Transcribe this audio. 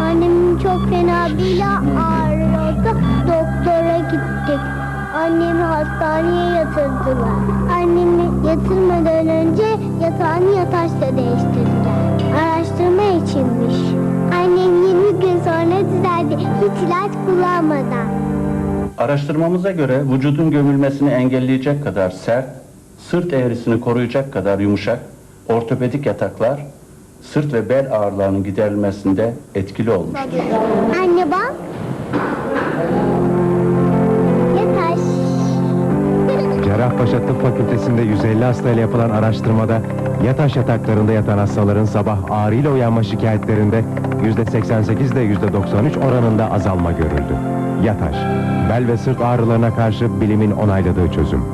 Annemin çok fena bile ağrıyordu. Doktora gittik. Annemi hastaneye yatırdılar. Annemi yatırmadan önce yatağını yataşla değiştirdiler. Araştırma içinmiş. Annem 20 gün sonra düzeldi. Hiç ilaç kullanmadan. Araştırmamıza göre vücudun gömülmesini engelleyecek kadar sert, sırt eğrisini koruyacak kadar yumuşak, ortopedik yataklar sırt ve bel ağrılarının giderilmesinde etkili olmuş. Anne bak. Yataş. Cerrahpaşa Tıp Fakültesi'nde 150 hastayla yapılan araştırmada yataş yataklarında yatan hastaların sabah ağrıyla uyanma şikayetlerinde %88 ile %93 oranında azalma görüldü. Yataş, bel ve sırt ağrılarına karşı bilimin onayladığı çözüm.